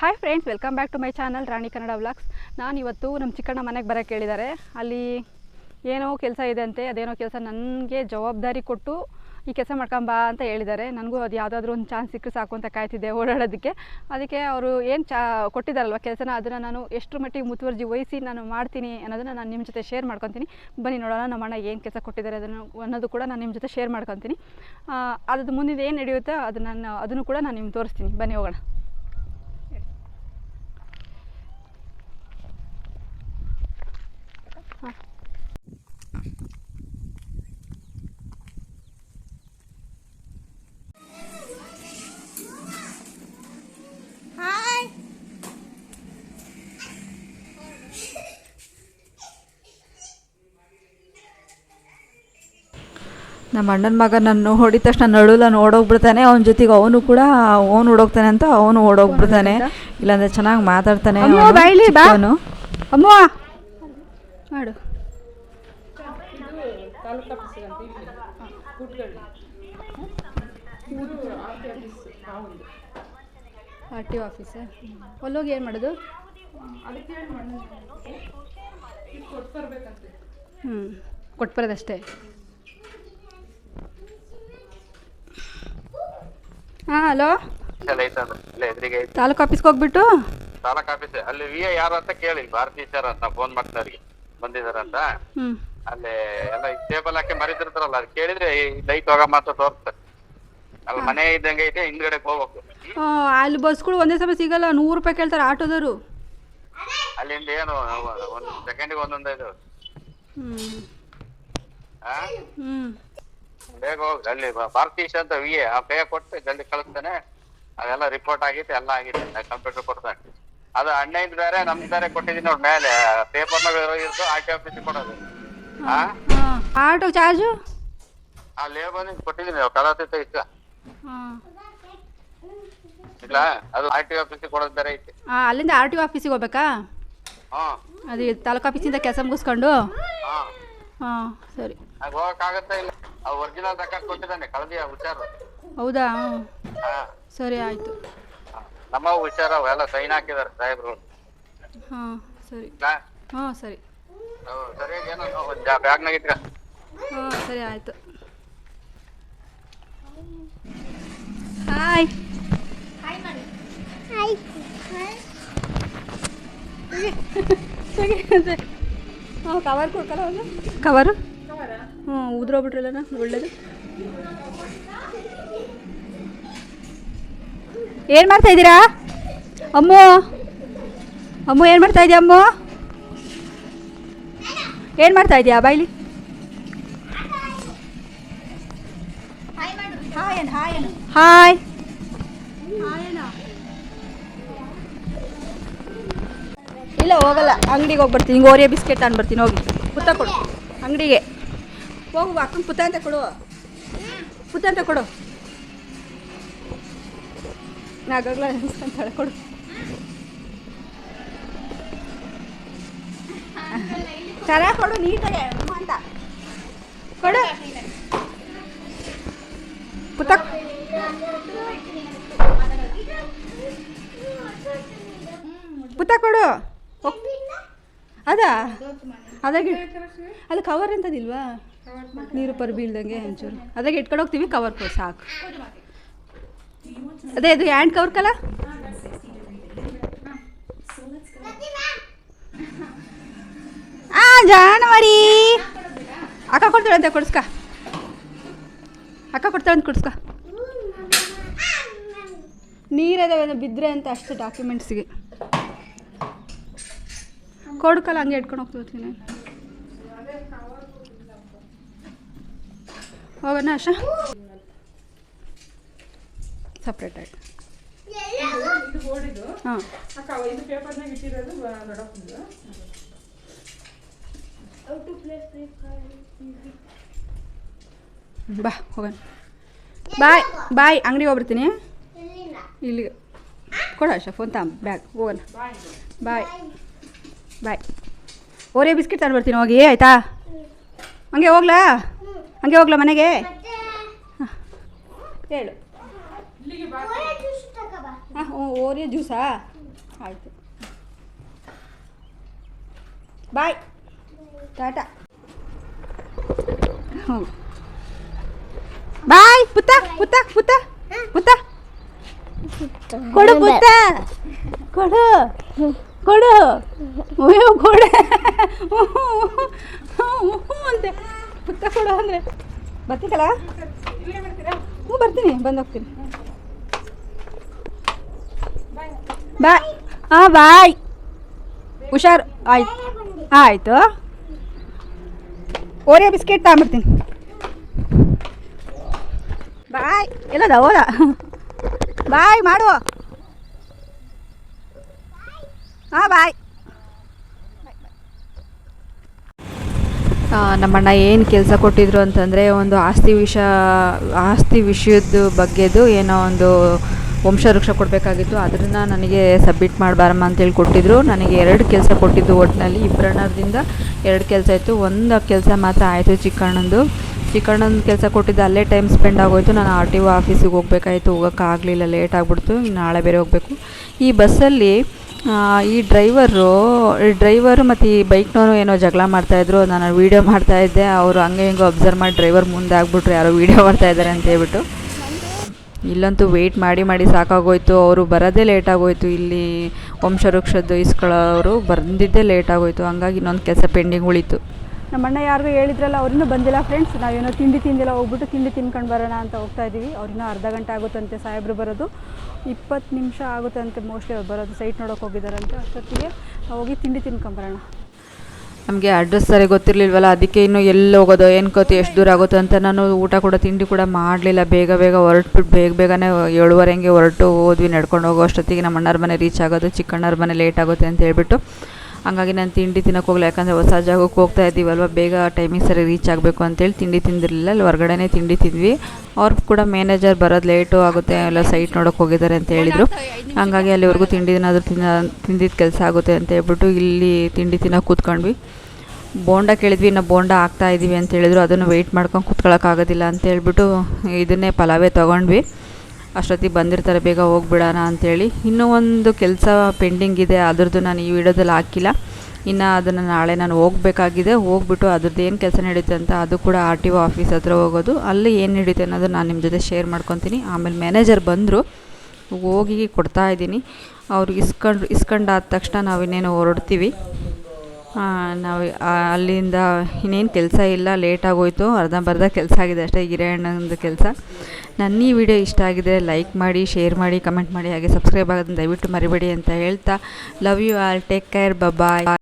Hi friends welcome back to my channel Rani Kannada vlogs ನಾನು ಇವತ್ತು ನಮ್ಮ ಚಿಕ್ಕಣ್ಣ ಮನೆಗೆ ಬರೋಕ್ಕೆ ಹೇಳಿದ್ದಾರೆ ಅಲ್ಲಿ ಏನೋ ಕೆಲಸ ಇದೆ ಅಂತೆ, ಅದೇನೋ ಕೆಲಸ ನನಗೆ ಜವಾಬ್ದಾರಿ ಕೊಟ್ಟು ಈ ಕೆಲಸ ಮಾಡ್ಕೊಂಬಾ ಅಂತ ಹೇಳಿದ್ದಾರೆ ನನಗೂ ಅದು ಯಾವುದಾದ್ರೂ ಒಂದು ಚಾನ್ಸ್ ಸಿಕ್ಕರೆ ಸಾಕು ಅಂತ ಕಾಯ್ತಿದ್ದೆ ಓಡಾಡೋದಕ್ಕೆ. ಅದಕ್ಕೆ ಅವರು ಏನು ಚಾ ಕೊಟ್ಟಿದ್ದಾರಲ್ವ ಕೆಲಸನ, ಅದನ್ನು ನಾನು ಎಷ್ಟು ಮಟ್ಟಿಗೆ ಮುತುವರ್ಜಿ ವಹಿಸಿ ನಾನು ಮಾಡ್ತೀನಿ ಅನ್ನೋದನ್ನು ನಾನು ನಿಮ್ಮ ಜೊತೆ ಶೇರ್ ಮಾಡ್ಕೊತೀನಿ. ಬನ್ನಿ ನೋಡೋಣ ನಮ್ಮ ಅಣ್ಣ ಏನು ಕೆಲಸ ಕೊಟ್ಟಿದ್ದಾರೆ ಅದನ್ನು ಅನ್ನೋದು ಕೂಡ ನಾನು ನಿಮ್ಮ ಜೊತೆ ಶೇರ್ ಮಾಡ್ಕೊತೀನಿ. ಅದ್ರ ಮುಂದಿನ ಏನು ನಡೆಯುತ್ತೋ ಅದು ನಾನು, ಅದನ್ನು ಕೂಡ ನಾನು ನಿಮ್ಗೆ ತೋರಿಸ್ತೀನಿ. ಬನ್ನಿ ಹೋಗೋಣ. ನಮ್ಮ ಅಣ್ಣನ ಮಗ ನನ್ನ ಹೊಡಿದ ತಕ್ಷಣ ನಡುಲ ಓಡೋಗ್ಬಿಡ್ತಾನೆ ಅವನ ಜೊತೆಗೆ ಅವನು ಕೂಡ ಅವನು ಓಡೋಗ್ತಾನೆ ಅಂತ ಅವನು ಓಡೋಗ್ಬಿಡ್ತಾನೆ. ಇಲ್ಲಾಂದ್ರೆ ಚೆನ್ನಾಗಿ ಮಾತಾಡ್ತಾನೆ ಅವನು ಬಾ ಇಲ್ಲಿ, ಬಾ. ಚಿಕ್ಕವನು. ಅಮ್ಮ ಮಾಡು. R T office. ಅಲ್ಲೋಗಿ ಏನು ಮಾಡೋದು? ಹ್ಞೂ ಕೊಟ್ಟು ಬರೋದಷ್ಟೇ ಹಾಂ ಹಲೋ? ತಾಲೂಕು ಆಫೀಸ್ಗೆ ಹೋಗ್ಬಿಟ್ಟು? ತಾಲೂಕ್ ಆಫೀಸ್ ಅಲ್ಲಿ ವಿ ಎ ಯಾರು ಅಂತ ಕೇಳಿ ಭಾರತೀಯ ಸರ್ ಅಂತ ಫೋನ್ ಮಾಡ್ತಾರಿಗೆ ಬಂದಿದಾರಂತ ಅಲ್ಲಿ ಎಲ್ಲ ಟೇಬಲ್ ಹಾಕಿ ಮರಿತಿರ್ತಾರಲ್ಲ ಅದು ಕೇಳಿದ್ರೆ ಲೈಟ್ ಹೋಗ ಮಾತ್ರ ತೋರಿಸ್ತಾರೆ. ಅಲ್ಲಿ ಮನೆ ಇದ್ದಂಗೆ ಐತೆ ಹಿಂದ್ಗಡೆ ಹೋಗ್ಬೇಕು. ಅಲ್ಲಿ ಬಸ್ಗಳು ಒಂದೇ ಸಮಯ ಸಿಗಲ್ಲ ನೂರು ರೂಪಾಯಿ ಕೇಳ್ತಾರೆ ಆಟೋದವರು. ಅಲ್ಲಿಂದ ಏನು ಒಂದು ಸೆಕೆಂಡಿಗೆ ಒಂದೊಂದು ಇದು. ಹ್ಮ್. ಬೇಗ ಹೋಗಿ. ಅಲ್ಲಿ ಭಾರತೀಶ್ ಅಂತ ವಿ ಎ ಆ ಬೇಗ ಕೊಟ್ಟು ಜಲ್ದಿ ಕಳಿಸ್ತಾನೆ. ಅದೆಲ್ಲ ರಿಪೋರ್ಟ್ ಆಗೈತೆ ಎಲ್ಲ ಆಗಿದೆ ಕಂಪ್ಯೂಟರ್ ಕೊಡ್ತಾನೆ ಅದು ಅಣ್ಣಯ್ಯದ್ ಬೇರೆ ನಮ್ದು ಬೇರೆ ಕೊಟ್ಟಿದ್ದೀನಿ ನೋಡಿ ಮೇಲೆ. ಪೇಪರ್ನಾಗ ಇರೋದು ಆರ್ ಟಿ ಆಫೀಸಿಗೆ ಕೊಡೋದು. ಆ? ಹಾಂ. ಆಟೋ ಚಾರ್ಜು ಆ ಲೇಬರ್ ಕೊಟ್ಟಿದ್ದೀನಿ ಕಳತೈತೆ ಇಷ್ಟ ಹಾಂ. ಇಲ್ಲ? ಅದು ಆರ್ ಟಿ ಆಫೀಸಿಗೆ ಕೊಡೋದು ಬೇರೆ ಐತಿ. ಹಾಂ ಅಲ್ಲಿಂದ ಆರ್ ಟಿ ಆಫೀಸಿಗೆ ಹೋಗ್ಬೇಕಾ? ಅದೇ ಅದು ತಾಲೂಕು ಆಫೀಸಿಂದ ಕೆಲಸ ಮುಗಿಸ್ಕೊಂಡು? ಹಾ. ಹಾಂ ಸರಿ. ಹೋಗಕ್ಕಾಗತ್ತಾ ಇಲ್ಲ? ಒರಿಜಿನಲ್ ರೆಕಾರ್ಡ್ ಕೊಟ್ಟಿದ್ದಾನೆ ಕಳ್ದಿ ಹುಷಾರು. ಹೌದಾ? ಹಾ. ಸರಿ ಆಯ್ತು. ನಮ್ಮ ಹುಷಾರ ಅವೆಲ್ಲ ಸೈನ್ ಹಾಕಿದ್ದಾರೆ ಸಾಹೇಬ್ರು. ಹಾಂ ಸರಿ. ಇಲ್ಲ ಹಾಂ ಸರಿ. ಓ ಸರಿಯಾಗಿ ಏನೋ ಬ್ಯಾಗ್ನಾಗ ಇಟ್ಕ. ಹಾಂ ಸರಿ ಆಯಿತು. ಹಾಯ್ ಹಾಂ ಕವರ್ ಕೊಡ್ಕಲ್ಲ ಕವರು ಹ್ಞೂ ಒಳ್ಳೇದು. ಏನು ಮಾಡ್ತಾ ಇದ್ದೀರಾ? ಅಮ್ಮು? ಅಮ್ಮು, ಏನು ಮಾಡ್ತಾ ಇದೆಯಾ ಅಮ್ಮು? ಏನು ಮಾಡ್ತಾ ಇದೆಯಾ? ಬಾಯ್ಲಿ ಹಾಯ್. ಇಲ್ಲ, ಹೋಗಲ್ಲ. ಅಂಗಡಿಗೆ ಹೋಗಿ ಬರ್ತೀನಿ ಹಿಂಗೆ ಓರಿಯ ಬಿಸ್ಕೆಟ್ ಬರ್ತೀನಿ ಹೋಗಿ. ಕುತ್ತ ಕೊಡು. ಅಂಗಡಿಗೆ. ಹೋಗು ಅಕ್ಕನ ಪುತ್ತ ಅಂತ ಕೊಡು. ಪುತ್ತ ಅಂತ ಕೊಡು ನಾಗಲ್ಲ ಅನ್ಸ್ಕೊಂತಾಳೆ ಕೊಡು. ಚೆನ್ನಾಗಿ ಕೊಡು, ನೀಟಾಗೆ ಅಂತ. ಕೊಡು. ಪುತ್ತ ಪುತ್ತ ಕೊಡು. ಅದಾ? ಅದಾಗೆ ಅದು ಕವರ್ ಅಂತದಿಲ್ವಾ ನೀರು ಪರ್ ಬೀಳ್ದಂಗೆ ಒಂಚೂರು. ಅದಾಗೆ ಇಟ್ಕೊಂಡು ಹೋಗ್ತೀವಿ ಕವರ್ ಕೊಡು, ಸಾಕು. ಅದೇ ಇದು ಹ್ಯಾಂಡ್ ಕವರ್ ಕಲ? ಆ, ಜಾನವರಿ. ಅಕ್ಕ ಕೊಡ್ತಾಳೆ ಅಂತ ಕೊಡ್ಸ್ಕ. ಅಕ್ಕ ಕೊಡ್ತಾಳೆ ಅಂತ ಕೊಡ್ಸ್ಕ. ನೀರದವೆ ಬಿದ್ದರೆ ಅಂತ ಅಷ್ಟು ಡಾಕ್ಯುಮೆಂಟ್ಸಿಗೆ ಕೊಡ್ಕಲ್ಲ ಹಂಗೆ ಇಟ್ಕೊಂಡು ಹೋಗ್ತೀನಿ ಹೋಗೋಣ ಆಶಾ? ಸಪ್ರೇಟ್ ಆಗಿ ಹಾಂ. ಬಾ ಹೋಗೋಣ. ಬಾಯ್ ಬಾಯ್ ಅಂಗಡಿಗೆ ಹೋಗ್ಬಿಡ್ತೀನಿ. ಇಲ್ಲಿಗೆ ಕೊಡ ಆಶಾ ಫೋನ್ ತಗೊಂಬ ಬ್ಯಾಗ್ ಹೋಗೋಣ. ಬಾಯ್. ಬಾಯ್. ಓರೇ ಬಿಸ್ಕೆಟ್ ತಗೊಂಡು ಬರ್ತೀನಿ ಹೋಗಿ ಆಯಿತಾ? ಹಂಗೆ ಹೋಗ್ಲಾ? ಹಂಗೆ ಹೋಗ್ಲಾ ಮನೆಗೆ. ಹೇಳು ಹಾಂ ಓರಿಯ ಜ್ಯೂಸಾ ಆಯಿತು ಬಾಯ್ ಟಾಟಾ ಹ್ಞೂ ಬಾಯ್ ಪುತ್ತ ಪುತ್ತ ಪುತ್ತ ಪುತ್ತ ಕೊಡು ಪುತ್ತ ಕೊಡು ಕೊಡು ಅಯ್ಯೋ ಕೊಡು ಅಂತೆ ಪುತ್ತ ಕೊಡು ಅಂದರೆ ಬರ್ತೀಕಲ್ಲ ಹ್ಞೂ, ಬರ್ತೀನಿ. ಬಂದು ಹೋಗ್ತೀನಿ. ಬಾಯ್. ಹಾಂ ಬಾಯ್. ಹುಷಾರು. ಆಯ್ತು. ಆಯಿತು. ಓರಿಯೋ ಬಿಸ್ಕೆಟ್ ತಗೊಂಬರ್ತೀನಿ ಬಾಯ್. ಎಲ್ಲದ, ಹೋದ? ಬಾಯ್ ಮಾಡುವ ಹಾಂ ಬಾಯ್. ನಮ್ಮಣ್ಣ ಏನು ಕೆಲಸ ಕೊಟ್ಟಿದ್ರು ಅಂತಂದರೆ ಒಂದು ಆಸ್ತಿ ವಿಷ, ಆಸ್ತಿ ವಿಷಯದ ಬಗ್ಗೆದು ಏನೋ ಒಂದು ವಂಶವೃಕ್ಷ ಕೊಡಬೇಕಾಗಿತ್ತು. ಅದನ್ನು ನನಗೆ ಸಬ್ಮಿಟ್ ಮಾಡಬಾರಮ್ಮ ಅಂತೇಳಿ ಕೊಟ್ಟಿದ್ರು. ನನಗೆ ಎರಡು ಕೆಲಸ ಕೊಟ್ಟಿದ್ದು ಒಟ್ಟಿನಲ್ಲಿ ಇಬ್ಬರಣ್ಣದಿಂದ ಎರಡು ಕೆಲಸ ಇತ್ತು. ಒಂದು ಕೆಲಸ ಮಾತ್ರ ಆಯಿತು ಚಿಕ್ಕಣ್ಣಂದು. ಚಿಕ್ಕಣ್ಣನ ಕೆಲಸ ಕೊಟ್ಟಿದ್ದು ಅಲ್ಲೇ ಟೈಮ್ ಸ್ಪೆಂಡ್ ಆಗೋಯ್ತು. ನಾನು ಆರ್ ಟಿ ಒ ಆಫೀಸಿಗೆ ಹೋಗ್ಬೇಕಾಯ್ತು. ಹೋಗೋಕ್ಕಾಗಲಿಲ್ಲ. ಲೇಟ್ ಆಗಿಬಿಡ್ತು. ನಾಳೆ ಬೇರೆ ಹೋಗಬೇಕು. ಈ ಬಸ್ಸಲ್ಲಿ ಈ ಡ್ರೈವರು ಡ್ರೈವರು ಮತ್ತು ಈ ಬೈಕ್ನವರು ಏನೋ ಜಗಳ ಮಾಡ್ತಾಯಿದ್ರು ನಾನು ವೀಡಿಯೋ ಮಾಡ್ತಾಯಿದ್ದೆ ಅವರು ಹಂಗೆ ಹಿಂಗೆ ಅಬ್ಸರ್ವ್ ಮಾಡಿ ಡ್ರೈವರ್ ಮುಂದೆ ಆಗ್ಬಿಟ್ರು, ಯಾರೋ ವೀಡಿಯೋ ಮಾಡ್ತಾಯಿದ್ದಾರೆ ಅಂತ ಹೇಳ್ಬಿಟ್ಟು. ಇಲ್ಲಂತೂ ವೆಯ್ಟ್ ಮಾಡಿ ಮಾಡಿ ಸಾಕಾಗೋಯ್ತು. ಅವರು ಬರೋದೇ ಲೇಟ್ ಆಗೋಯ್ತು. ಇಲ್ಲಿ ವಂಶವೃಕ್ಷದ್ದು ಇಸ್ಕೊಳ್ಳೋರು ಬಂದಿದ್ದೇ ಲೇಟ್ ಆಗೋಯ್ತು. ಹಂಗಾಗಿ ಇನ್ನೊಂದು ಕೆಲಸ ಪೆಂಡಿಂಗ್ ಉಳೀತು. ನಮ್ಮ ಅಣ್ಣ ಯಾರಿಗೂ ಹೇಳಿದ್ರಲ್ಲ, ಅವ್ರಿನ್ನೂ ಬಂದಿಲ್ಲ ಫ್ರೆಂಡ್ಸ್ ನಾವೇನೋ ತಿಂಡಿ ತಿಂದಿಲ್ಲ, ಹೋಗ್ಬಿಟ್ಟು ತಿಂಡಿ ತಿನ್ಕೊಂಡು ಬರೋಣ ಅಂತ ಹೋಗ್ತಾ ಇದ್ದೀವಿ. ಅವ್ರಿನ್ನೂ ಅರ್ಧ ಗಂಟೆ ಆಗುತ್ತಂತೆ ಸಾಹೇಬ್ರು ಬರೋದು. ಇಪ್ಪತ್ತು ನಿಮಿಷ ಆಗುತ್ತಂತೆ ಮೋಸ್ಟ್ಲಿ ಅವ್ರು ಬರೋದು. ಸೈಟ್ ನೋಡೋಕೆ ಹೋಗಿದ್ದಾರಂತೆ ಅಷ್ಟೊತ್ತಿಗೆ. ಹೋಗಿ ತಿಂಡಿ ತಿನ್ಕೊಂಬರೋಣ ನಮಗೆ ಅಡ್ರೆಸ್ ಸರಿ ಗೊತ್ತಿರಲಿಲ್ವಲ್ಲ, ಅದಕ್ಕೆ ಇನ್ನೂ ಎಲ್ಲಿ ಹೋಗೋದು, ಏನು ಕತೆ ಎಷ್ಟು ದೂರ ಆಗುತ್ತೋ ಅಂತ ನಾನು ಊಟ ಕೂಡ, ತಿಂಡಿ ಕೂಡ ಮಾಡಲಿಲ್ಲ. ಬೇಗ ಬೇಗ ಹೊರಟ್ಬಿಟ್ಟು ಬೇಗ ಬೇಗನೆ ಏಳುವರೆ ಹಂಗೆ ಹೊರಟು ಹೋದ್ವಿ, ನಡ್ಕೊಂಡು ಹೋಗೋ ಅಷ್ಟೊತ್ತಿಗೆ ನಮ್ಮ ಅಣ್ಣರ ಮನೆ ರೀಚ್ ಆಗೋದು, ಚಿಕ್ಕಣ್ಣರ ಮನೆ ಲೇಟ್ ಆಗುತ್ತೆ ಅಂತ ಹೇಳ್ಬಿಟ್ಟು. ಹಂಗಾಗಿ ನಾನು ತಿಂಡಿ ತಿನ್ನೋಕೆ ಹೋಗಲ್ಲ ಯಾಕಂದರೆ ಹೊಸ ಜಾಗಕ್ಕೆ ಹೋಗ್ತಾ ಇದ್ದೀವಲ್ವ, ಬೇಗ ಟೈಮಿಂಗ್ ಸರಿ ರೀಚ್ ಆಗಬೇಕು ಅಂತೇಳಿ ತಿಂಡಿ ತಿಂದಿರಲಿಲ್ಲ. ಅಲ್ಲಿ ಹೊರಗಡೆನೇ ತಿಂಡಿ ತಿಂದ್ವಿ. ಅವ್ರು ಕೂಡ ಮ್ಯಾನೇಜರ್ ಬರೋದು ಲೇಟು ಆಗುತ್ತೆ, ಎಲ್ಲ ಸೈಟ್ ನೋಡೋಕೆ ಹೋಗಿದ್ದಾರೆ ಅಂತ ಹೇಳಿದರು. ಹಂಗಾಗಿ ಅಲ್ಲಿವರೆಗೂ ತಿಂಡಿ ಏನಾದರೂ ತಿನ್ನ ತಿಂದಿದ್ದು ಕೆಲಸ ಆಗುತ್ತೆ ಅಂತ ಹೇಳ್ಬಿಟ್ಟು ಇಲ್ಲಿ ತಿಂಡಿ ತಿನ್ನೋಕೆ ಕೂತ್ಕೊಂಡ್ವಿ. ಬೋಂಡ ಕೇಳಿದ್ವಿ, ಇನ್ನು ಬೋಂಡ ಆಗ್ತಾ ಇದ್ದೀವಿ ಅಂತ ಹೇಳಿದ್ರು. ಅದನ್ನು ವೆಯ್ಟ್ ಮಾಡ್ಕೊಂಡು ಕೂತ್ಕೊಳ್ಳೋಕ್ಕಾಗೋದಿಲ್ಲ ಅಂತ ಹೇಳ್ಬಿಟ್ಟು ಇದನ್ನೇ ಪಲಾವೇ ತೊಗೊಂಡ್ವಿ. ಅಷ್ಟೊತ್ತಿಗೆ ಬಂದಿರ್ತಾರೆ, ಬೇಗ ಹೋಗ್ಬಿಡೋಣ ಅಂಥೇಳಿ ಇನ್ನೂ ಒಂದು ಕೆಲಸ ಪೆಂಡಿಂಗ್ ಇದೆ, ಅದ್ರದ್ದು ನಾನು ಈ ವಿಡಿಯೋದಲ್ಲಿ ಹಾಕಿಲ್ಲ. ಇನ್ನು ಅದನ್ನು ನಾಳೆ ನಾನು ಹೋಗಬೇಕಾಗಿದೆ. ಹೋಗ್ಬಿಟ್ಟು ಅದ್ರದ್ದು ಏನು ಕೆಲಸ ನಡೀತೆ ಅಂತ ಅದು ಕೂಡ ಆರ್ ಟಿ ಒ ಆಫೀಸ್ ಹತ್ರ ಹೋಗೋದು. ಅಲ್ಲಿ ಏನು ನಡೀತೆ ಅನ್ನೋದು ನಾನು ನಿಮ್ಮ ಜೊತೆ ಶೇರ್ ಮಾಡ್ಕೊತೀನಿ. ಆಮೇಲೆ ಮ್ಯಾನೇಜರ್ ಬಂದರು, ಹೋಗಿ ಕೊಡ್ತಾ ಇದ್ದೀನಿ. ಅವ್ರು ಇಸ್ಕೊಂಡು, ಇಸ್ಕೊಂಡಾದ ತಕ್ಷಣ ನಾವು ಇನ್ನೇನು ಹೊರಡ್ತೀವಿ. ನಾವು ಅಲ್ಲಿಂದ ಇನ್ನೇನು ಕೆಲಸ ಇಲ್ಲ ಲೇಟ್ ಆಗೋಯ್ತು ಅರ್ಧಂಬರ್ಧ ಕೆಲಸ ಆಗಿದೆ ಅಷ್ಟೇ ಗಿರಣ್ಣಂದು ಕೆಲಸ. ನನ್ನ ಈ ವಿಡಿಯೋ ಇಷ್ಟ ಆಗಿದೆ ಲೈಕ್ ಮಾಡಿ ಶೇರ್ ಮಾಡಿ ಕಮೆಂಟ್ ಮಾಡಿ, ಹಾಗೆ ಸಬ್ಸ್ಕ್ರೈಬ್ ಆಗೋದನ್ನು ದಯವಿಟ್ಟು ಮರಿಬೇಡಿ ಅಂತ ಹೇಳ್ತಾ love you all take care bye